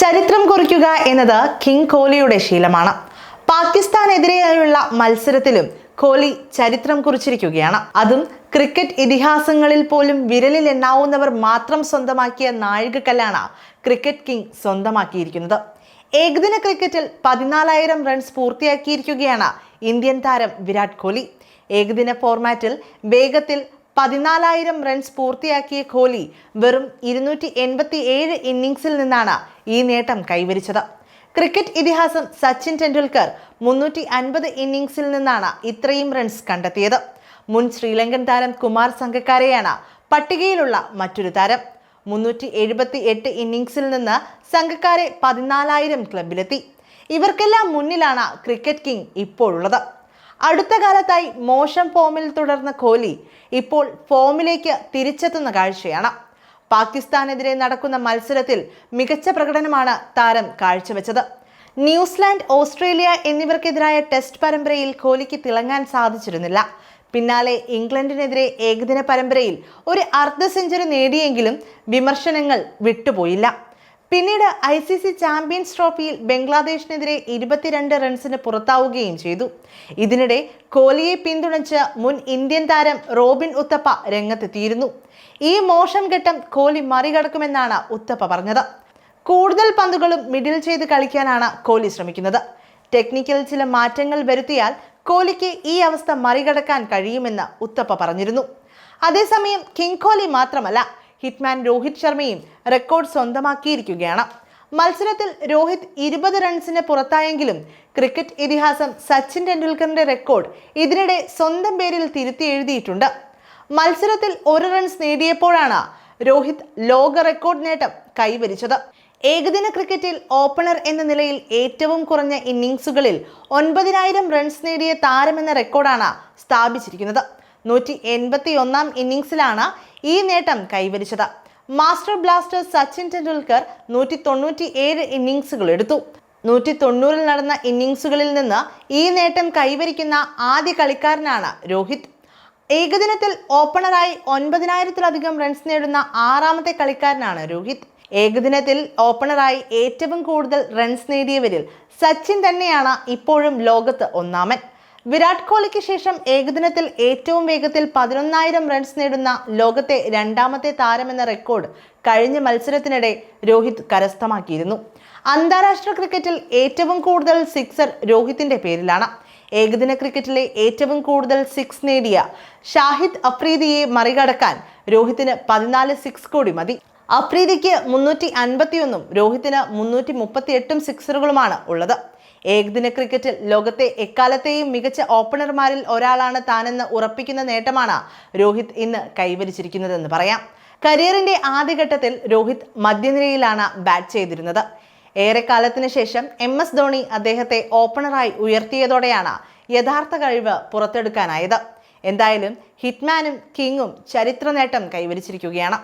ചരിത്രം കുറിക്കുക എന്നത് കിങ് കോഹ്ലിയുടെ ശീലമാണ്. പാകിസ്ഥാനെതിരെയുള്ള മത്സരത്തിലും കോഹ്ലി ചരിത്രം കുറിച്ചിരിക്കുകയാണ്. അതും ക്രിക്കറ്റ് ഇതിഹാസങ്ങളിൽ പോലും വിരലിൽ എണ്ണാവുന്നവർ മാത്രം സ്വന്തമാക്കിയ നാഴികക്കല്ലാണ് ക്രിക്കറ്റ് കിങ് സ്വന്തമാക്കിയിരിക്കുന്നത്. ഏകദിന ക്രിക്കറ്റിൽ പതിനാലായിരം റൺസ് പൂർത്തിയാക്കിയിരിക്കുകയാണ് ഇന്ത്യൻ താരം വിരാട് കോഹ്ലി ഏകദിന ഫോർമാറ്റിൽ വേഗത്തിൽ പതിനാലായിരം റൺസ് പൂർത്തിയാക്കിയ കോഹ്ലി വെറും ഇരുന്നൂറ്റി എൺപത്തി ഏഴ് ഇന്നിംഗ്സിൽ നിന്നാണ് ഈ നേട്ടം കൈവരിച്ചത്. ക്രിക്കറ്റ് ഇതിഹാസം സച്ചിൻ ടെണ്ടുൽക്കർ മുന്നൂറ്റി അൻപത് ഇന്നിംഗ്സിൽ നിന്നാണ് ഇത്രയും റൺസ് കണ്ടെത്തിയത്. മുൻ ശ്രീലങ്കൻ താരം കുമാർ സംഘക്കാരെയാണ് പട്ടികയിലുള്ള മറ്റൊരു താരം. മുന്നൂറ്റി എഴുപത്തി എട്ട് ഇന്നിംഗ്സിൽ നിന്ന് സംഘക്കാരെ പതിനാലായിരം ക്ലബിലെത്തി ഇവർക്കെല്ലാം മുന്നിലാണ് ക്രിക്കറ്റ് കിങ് ഇപ്പോഴുള്ളത്. അടുത്ത കാലത്തായി മോശം ഫോമിൽ തുടർന്ന കോഹ്ലി ഇപ്പോൾ ഫോമിലേക്ക് തിരിച്ചെത്തുന്ന കാഴ്ചയാണ്. പാകിസ്ഥാനെതിരെ നടക്കുന്ന മത്സരത്തിൽ മികച്ച പ്രകടനമാണ് താരം കാഴ്ചവെച്ചത്. ന്യൂസിലാൻഡ് ഓസ്ട്രേലിയ എന്നിവർക്കെതിരായ ടെസ്റ്റ് പരമ്പരയിൽ കോഹ്ലിക്ക് തിളങ്ങാൻ സാധിച്ചിരുന്നില്ല. പിന്നാലെ ഇംഗ്ലണ്ടിനെതിരെ ഏകദിന പരമ്പരയിൽ ഒരു അർദ്ധ സെഞ്ചുറി നേടിയെങ്കിലും വിമർശനങ്ങൾ വിട്ടുപോയില്ല. പിന്നീട് ഐ സി സി ചാമ്പ്യൻസ് ട്രോഫിയിൽ ബംഗ്ലാദേശിനെതിരെ ഇരുപത്തിരണ്ട് റൺസിന് പുറത്താവുകയും ചെയ്തു. ഇതിനിടെ കോഹ്ലിയെ പിന്തുണച്ച് മുൻ ഇന്ത്യൻ താരം റോബിൻ ഉത്തപ്പ രംഗത്തെത്തിയിരുന്നു. ഈ മോശം ഘട്ടം കോഹ്ലി മറികടക്കുമെന്നാണ് ഉത്തപ്പ പറഞ്ഞത്. കൂടുതൽ പന്തുകളും മിഡിൽ ചെയ്ത് കളിക്കാനാണ് കോഹ്ലി ശ്രമിക്കുന്നത്. ടെക്നിക്കൽ ചില മാറ്റങ്ങൾ വരുത്തിയാൽ കോഹ്ലിക്ക് ഈ അവസ്ഥ മറികടക്കാൻ കഴിയുമെന്ന് ഉത്തപ്പ പറഞ്ഞിരുന്നു. അതേസമയം കിങ് കോഹ്ലി മാത്രമല്ല ഹിറ്റ്മാൻ രോഹിത് ശർമ്മയും റെക്കോർഡ് സ്വന്തമാക്കിയിരിക്കുകയാണ്. മത്സരത്തിൽ രോഹിത് ഇരുപത് റൺസിന് പുറത്തായെങ്കിലും ക്രിക്കറ്റ് ഇതിഹാസം സച്ചിൻ ടെണ്ടുൽക്കറിന്റെ റെക്കോർഡ് ഇതിനിടെ സ്വന്തം പേരിൽ തിരുത്തി എഴുതിയിട്ടുണ്ട്. മത്സരത്തിൽ ഒരു റൺസ് നേടിയപ്പോഴാണ് രോഹിത് ലോക റെക്കോർഡ് നേട്ടം കൈവരിച്ചത്. ഏകദിന ക്രിക്കറ്റിൽ ഓപ്പണർ എന്ന നിലയിൽ ഏറ്റവും കുറഞ്ഞ ഇന്നിംഗ്സുകളിൽ ഒൻപതിനായിരം റൺസ് നേടിയ താരമെന്ന റെക്കോർഡാണ് സ്ഥാപിച്ചിരിക്കുന്നത്. നൂറ്റി എൺപത്തി ഒന്നാം ഇന്നിംഗ്സിലാണ് ഈ നേട്ടം കൈവരിച്ചത്. മാസ്റ്റർ ബ്ലാസ്റ്റർ സച്ചിൻ ടെണ്ടുൽക്കർ നൂറ്റി തൊണ്ണൂറ്റി ഏഴ് ഇന്നിങ്സുകൾ എടുത്തു. നൂറ്റി തൊണ്ണൂറിൽ നടന്ന ഇന്നിങ്സുകളിൽ നിന്ന് ഈ നേട്ടം കൈവരിക്കുന്ന ആദ്യ കളിക്കാരനാണ് രോഹിത്. ഏകദിനത്തിൽ ഓപ്പണറായി ഒൻപതിനായിരത്തിലധികം റൺസ് നേടുന്ന ആറാമത്തെ കളിക്കാരനാണ് രോഹിത്. ഏകദിനത്തിൽ ഓപ്പണറായി ഏറ്റവും കൂടുതൽ റൺസ് നേടിയവരിൽ സച്ചിൻ തന്നെയാണ് ഇപ്പോഴും ലോകത്ത് ഒന്നാമൻ. വിരാട് കോഹ്ലിക്ക് ശേഷം ഏകദിനത്തിൽ ഏറ്റവും വേഗത്തിൽ പതിനൊന്നായിരം റൺസ് നേടുന്ന ലോകത്തെ രണ്ടാമത്തെ താരമെന്ന റെക്കോർഡ് കഴിഞ്ഞ മത്സരത്തിനിടെ രോഹിത് കരസ്ഥമാക്കിയിരുന്നു. അന്താരാഷ്ട്ര ക്രിക്കറ്റിൽ ഏറ്റവും കൂടുതൽ സിക്സർ രോഹിത്തിന്റെ പേരിലാണ്. ഏകദിന ക്രിക്കറ്റിലെ ഏറ്റവും കൂടുതൽ സിക്സ് നേടിയ ഷാഹിദ് അഫ്രീദിയെ മറികടക്കാൻ രോഹിത്തിന് പതിനാല് സിക്സ് കൂടി മതി. അഫ്രീദിക്ക് മുന്നൂറ്റി അൻപത്തിയൊന്നും രോഹിത്തിന് മുന്നൂറ്റി മുപ്പത്തി എട്ടും സിക്സറുകളുമാണ് ഉള്ളത്. ഏകദിന ക്രിക്കറ്റിൽ ലോകത്തെ എക്കാലത്തെയും മികച്ച ഓപ്പണർമാരിൽ ഒരാളാണ് താനെന്ന് ഉറപ്പിക്കുന്ന നേട്ടമാണ് രോഹിത് ഇന്ന് കൈവരിച്ചിരിക്കുന്നതെന്ന് പറയാം. കരിയറിന്റെ ആദ്യഘട്ടത്തിൽ രോഹിത് മധ്യനിരയിലാണ് ബാറ്റ് ചെയ്തിരുന്നത്. ഏറെക്കാലത്തിന് ശേഷം എം എസ് ധോണി അദ്ദേഹത്തെ ഓപ്പണറായി ഉയർത്തിയതോടെയാണ് യഥാർത്ഥ കഴിവ് പുറത്തെടുക്കാനായത്. എന്തായാലും ഹിറ്റ്മാനും കിങ്ങും ചരിത്ര നേട്ടം കൈവരിച്ചിരിക്കുകയാണ്.